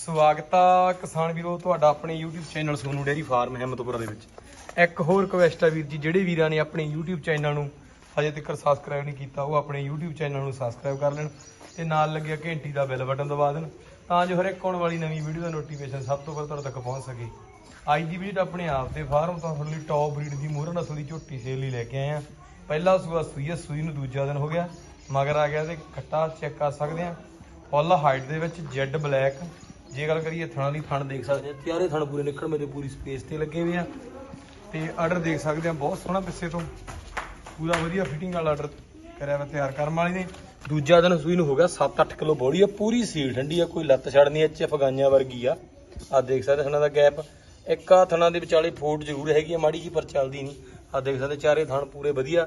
ਸਵਾਗਤ ਆ ਕਿਸਾਨ ਵੀਰੋ, ਤੁਹਾਡਾ ਆਪਣੇ YouTube channel Sonu Dairy Farm Himmatpura ਦੇ ਵਿੱਚ। ਇੱਕ ਹੋਰ ਰਿਕਵੈਸਟ ਆ ਵੀਰ ਜੀ, ਜਿਹੜੇ ਵੀਰਾਂ ਨੇ ਆਪਣੇ YouTube ਚੈਨਲ ਨੂੰ ਹਜੇ ਤੱਕ ਸਬਸਕ੍ਰਾਈਬ ਨਹੀਂ ਕੀਤਾ, ਉਹ ਆਪਣੇ YouTube ਚੈਨਲ ਨੂੰ ਸਬਸਕ੍ਰਾਈਬ ਕਰ ਲੈਣ ਤੇ ਨਾਲ ਲੱਗਿਆ ਘੰਟੀ ਦਾ ਬੈਲ ਬਟਨ ਦਬਾ ਦੇਣ, ਤਾਂ ਜੋ ਹਰ ਇੱਕ ਆਉਣ ਵਾਲੀ ਨਵੀਂ ਵੀਡੀਓ ਦਾ ਨੋਟੀਫਿਕੇਸ਼ਨ ਸਭ ਤੋਂ ਪਹਿਲਾਂ ਤੁਹਾਡੇ ਤੱਕ ਪਹੁੰਚ ਸਕੇ। ਅੱਜ ਦੀ ਵੀਡੀਓ ਆਪਣੇ ਆਪ ਦੇ ਫਾਰਮ ਤੋਂ ਤੁਹਾਡੇ ਲਈ ਟੌਪ ਬਰੀਡ ਦੀ ਮੋਹਰਾ ਨਸਲ ਦੀ ਝੋਟੀ ਸੇਲ ਲਈ ਲੈ ਕੇ ਆਏ ਆ। ਪਹਿਲਾ ਸੂਆ ਸੂਈ ਆ, ਸੂਈ ਨੂੰ ਦੂਜਾ ਦਿਨ ਹੋ ਗਿਆ, ਮਗਰ ਆ ਗਿਆ ਤੇ ਖੱਟਾ ਚੈੱਕ ਕਰ ਸਕਦੇ ਆ। ਫੁੱਲ ਹਾਈਟ ਦੇ ਵਿੱਚ ਜੈਡ ਬਲੈਕ ਜੇ ਗੱਲ ਕਰੀਏ ਥਣਾ ਦੀ, ਥਣ ਦੇਖ ਸਕਦੇ ਆ, ਤਿਆਰੇ ਥਣ ਪੂਰੇ ਨਿਕਲਣ ਮੇਰੇ ਪੂਰੀ ਸਪੇਸ ਤੇ ਲੱਗੇ ਹੋਏ ਆ। ਤੇ ਆਰਡਰ ਦੇਖ ਸਕਦੇ ਆ, ਬਹੁਤ ਸੋਹਣਾ ਪਿੱਛੇ ਤੋਂ। ਪੂਰਾ ਵਧੀਆ ਫਿਟਿੰਗ ਵਾਲਾ ਆਰਡਰ ਕਰਿਆ ਵਾ ਤਿਆਰ ਕਰਨ ਵਾਲੇ ਨੇ। ਦੂਜਾ ਦਿਨ ਸੂਈ ਨੂੰ ਹੋ ਗਿਆ 7-8 ਕਿਲੋ ਬੋੜੀ ਆ, ਪੂਰੀ ਸੀਲ ਠੰਡੀ ਆ, ਕੋਈ ਲੱਤ ਛੱਡਨੀ ਐਚ ਫਗਾਈਆਂ ਵਰਗੀ ਆ। ਆ ਦੇਖ ਸਕਦੇ ਥਣਾ ਦਾ ਗੈਪ ਇੱਕ ਆ ਥਣਾ ਦੇ ਵਿਚਾਲੇ ਫੋਟ ਜ਼ਰੂਰ ਹੈਗੀ ਆ, ਮਾੜੀ ਜੀ ਪਰ ਚੱਲਦੀ ਨਹੀਂ। ਆ ਦੇਖ ਸਕਦੇ, ਚਾਰੇ ਥਣ ਪੂਰੇ ਵਧੀਆ।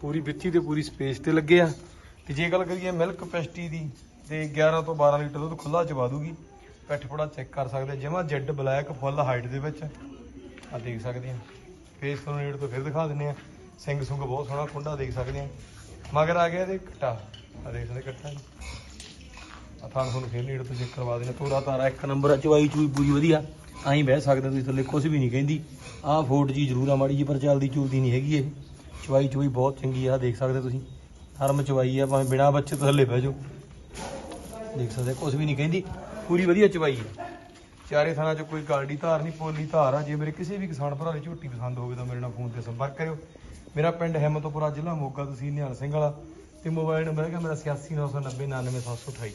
ਪੂਰੀ ਵਿੱਚੀ ਤੇ ਪੂਰੀ ਸਪੇਸ ਤੇ ਲੱਗੇ ਆ। ਤੇ ਜੇ ਗੱਲ ਕਰੀਏ ਮਿਲਕ ਕਪੈਸਿਟੀ ਦੀ, ਤੇ 11 ਤੋਂ 12 ਲੀਟਰ ਦੁੱਧ ਖੁੱਲਾ ਚਵਾ ਦੂਗੀ। ਪਿੱਠ ਪੜਾ ਚੈੱਕ ਕਰ ਸਕਦੇ ਜਿਵੇਂ ਜੈਡ ਬਲੈਕ ਫੁੱਲ ਹਾਈਟ ਦੇ ਵਿੱਚ। ਆ ਦੇਖ ਸਕਦੇ ਆ। ਫੇਸ ਤੋਂ ਨੇੜ ਤੋਂ ਫਿਰ ਦਿਖਾ ਦਿੰਨੇ ਆ। ਸਿੰਘ ਸੁੰਗ ਬਹੁਤ ਸੋਹਣਾ, ਕੁੰਡਾ ਦੇਖ ਸਕਦੇ ਆ। ਮਗਰ ਆ ਗਿਆ ਇਹਦੇ ਕਟਾ। ਆ ਦੇਖ ਸਕਦੇ ਕਟਾ ਆ ਥਾਂ ਤੁਹਾਨੂੰ ਫਿਰ ਨੇੜ ਤੋਂ ਚੈੱਕ ਕਰਵਾ ਦੇਣਾ ਤੋਰਾ ਤਾਰਾ ਇੱਕ ਨੰਬਰ ਆ ਚਵਾਈ ਚੂਈ ਪੂਰੀ ਵਧੀਆ। ਐਂ ਬਹਿ ਸਕਦੇ ਤੁਸੀਂ, ਥੱਲੇ ਕੁਝ ਵੀ ਨਹੀਂ ਕਹਿੰਦੀ। ਆਹ ਫੋਟ ਜੀ ਜ਼ਰੂਰ ਆ ਮਾੜੀ ਜੀ ਪਰ ਚੱਲਦੀ ਚੂਲਦੀ ਨਹੀਂ ਹੈਗੀ ਇਹ। ਚਵਾਈ ਚੂਈ ਬਹੁਤ ਚੰਗੀ ਆ ਦੇਖ ਸਕਦੇ ਤੁਸੀਂ। ਹਰਮ ਚਵਾਈ ਆ, ਭਾਵੇਂ ਬਿਨਾ ਬੱਚੇ ਤੋਂ ਥੱਲੇ ਬਹਿ ਜਾਓ। ਦੇਖ ਸਕਦੇ ਕੁਝ ਵੀ ਨਹੀਂ ਕਹਿੰਦੀ। ਪੂਰੀ ਵਧੀਆ ਚਵਾਈ ਹੈ। ਚਾਰੇ ਥਾਣਾ ਚ ਕੋਈ ਗਾਲਡੀ ਧਾਰ ਨਹੀਂ, ਪੋਲੀ ਧਾਰ ਆ। ਜੇ ਮੇਰੇ ਕਿਸੇ ਵੀ ਕਿਸਾਨ ਭਰਾ ਦੀ ਝੋਟੀ ਪਸੰਦ ਹੋਵੇ ਤਾਂ ਮੇਰੇ ਨਾਲ ਫੋਨ ਤੇ ਸੰਪਰਕ ਕਰਿਓ। ਮੇਰਾ ਪਿੰਡ ਹਿੰਮਤਪੁਰਾ ਜ਼ਿਲ੍ਹਾ ਮੋਗਾ, ਤਹਿਸੀਲ ਨਿਹਾਲ ਸਿੰਘ ਵਾਲਾ। ਤੇ ਮੋਬਾਈਲ ਨੰਬਰ ਹੈਗਾ ਮੇਰਾ 8699099728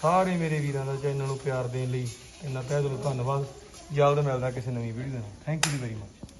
ਸਾਰੇ ਮੇਰੇ ਵੀਰਾਂ ਦਾ ਚੈਨਲ ਨੂੰ ਪਿਆਰ ਦੇਣ ਲਈ ਇੰਨਾ ਤਹਿ ਦਿਲੋਂ ਧੰਨਵਾਦ। ਜਲਦ ਮਿਲਦਾ ਕਿਸੇ ਨਵੀਂ ਵੀਡੀਓ ਨਾਲ। Thank you very much